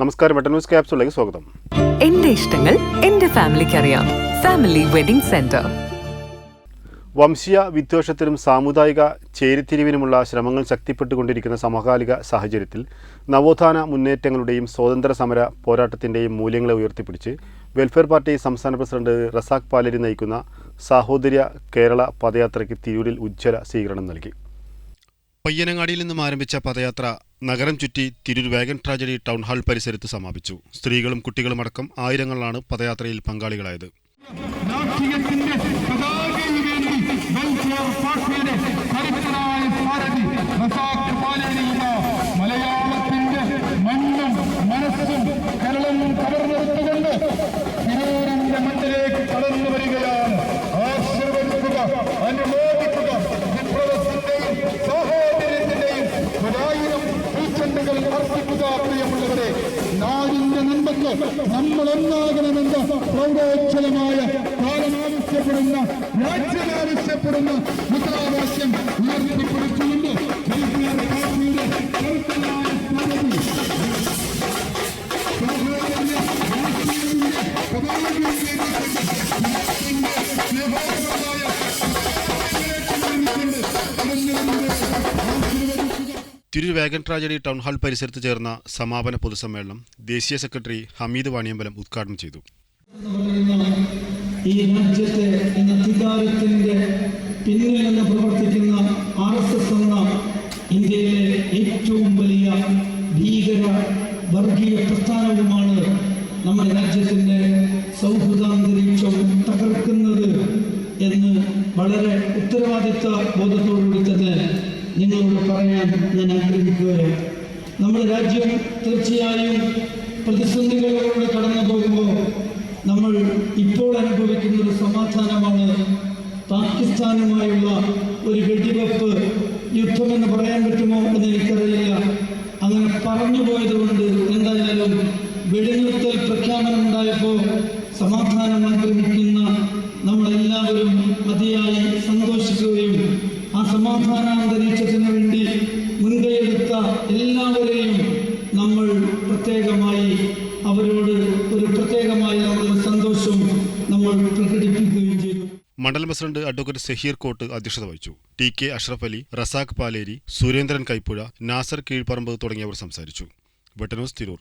നമസ്കാരം വെട്ട ന്യൂസ് ക്യാപ്സിലേക്ക് സ്വാഗതം. എന്റെ ഇഷ്ടങ്ങൾ എന്റെ ഫാമിലിക്ക് അറിയാം. Family wedding centre. വംശീയ വിദ്വേഷത്തിനും സാമുദായിക ചേരിതിരിവിനുമുള്ള ശ്രമങ്ങൾ ശക്തിപ്പെട്ടുകൊണ്ടിരിക്കുന്ന സമകാലിക സാഹചര്യത്തിൽ നവോത്ഥാന മുന്നേറ്റങ്ങളുടെയും സ്വാതന്ത്ര്യ സമര പോരാട്ടത്തിന്റെയും മൂല്യങ്ങളെ ഉയർത്തിപ്പിടിച്ച് വെൽഫെയർ പാർട്ടി സംസ്ഥാന പ്രസിഡന്റ് റസാഖ് പാലരി നയിക്കുന്ന സാഹോദര്യ കേരള പദയാത്രയ്ക്ക് തിരൂരിൽ ഉജ്ജ്വല സ്വീകരണം നൽകി. പയ്യനങ്ങാടിയിൽ നിന്നും ആരംഭിച്ച പദയാത്ര നഗരം ചുറ്റി Tirur wagon tragedy town hall പരിസരത്ത് സമാപിച്ചു. സ്ത്രീകളും കുട്ടികളുമടക്കം ആയിരങ്ങളാണ് പദയാത്രയിൽ പങ്കാളികളായത്. നാടിന്റെ നന്മയ്ക്ക് നമ്മൾ ഒന്നാകണമെന്ന് പ്രൗഢോജ്വലമായ കാലം ആവശ്യപ്പെടുന്ന രാജ്യം ആവശ്യപ്പെടുന്ന മുദ്രാവാക്യം Tirur wagon tragedy town hall പരിസരത്ത് ചേർന്ന സമാപന പൊതുസമ്മേളനം ദേശീയ സെക്രട്ടറി ഹമീദ് വാണിയമ്പലം ഉദ്ഘാടനം ചെയ്തു. ഈ രാജ്യത്തെ എന്ന അധികാരത്തിന്റെ പിന്നിൽ നിന്ന് പ്രവർത്തിക്കുന്ന ആർ എസ് എസ് എന്ന ഇന്ത്യയിലെ ഏറ്റവും വലിയ ഭീകര വർഗീയ പ്രസ്ഥാനവുമാണ് നമ്മുടെ രാജ്യത്തിന്റെ സൗഹൃദാന്തരീക്ഷം തകർക്കുന്നത് എന്ന് വളരെ ഉത്തരവാദിത്ത ബോധത്തോടുകൂടി തന്നെ നിങ്ങളോട് പറയാൻ ഞാൻ ആഗ്രഹിക്കുകയാണ്. നമ്മുടെ രാജ്യം തീർച്ചയായും പ്രതിസന്ധികളിലൂടെ കടന്നു പോകുമ്പോൾ നമ്മൾ ഇപ്പോൾ അനുഭവിക്കുന്ന ഒരു സമാധാനമാണ് പാകിസ്ഥാനുമായുള്ള ഒരു വെടിവെപ്പ് യുദ്ധമെന്ന് പറയാൻ പറ്റുമോ എന്ന് എനിക്കറിയില്ല. അങ്ങനെ പറഞ്ഞു പോയതുകൊണ്ട് എന്തായാലും വെടിനിർത്തൽ പ്രഖ്യാപനം ഉണ്ടായപ്പോൾ സമാധാനം ആഗ്രഹിക്കുന്ന നമ്മളെല്ലാവരും അതിയായി സന്തോഷിക്കുകയും ആ സമാധാനാന്തരീക്ഷത്തിന് വേണ്ടി മുൻകൈയെടുത്ത എല്ലാവരെയും നമ്മൾ പ്രത്യേകമായി അവരോട് ഒരു പ്രത്യേകമായ നമ്മുടെ സന്തോഷം നമ്മൾ പ്രകടിപ്പിക്കുകയും ചെയ്തു. മണ്ഡലം പ്രസിഡന്റ് അഡ്വക്കേറ്റ് സഹീർ കോട്ട് അധ്യക്ഷത വഹിച്ചു. ടി കെ അഷ്റഫ് അലി റസാഖ് പാലേരി സുരേന്ദ്രൻ കൈപ്പുഴ നാസർ കീഴ്പറമ്പ് തുടങ്ങിയവർ സംസാരിച്ചു. വെട്ടനൂസ് തിരൂർ.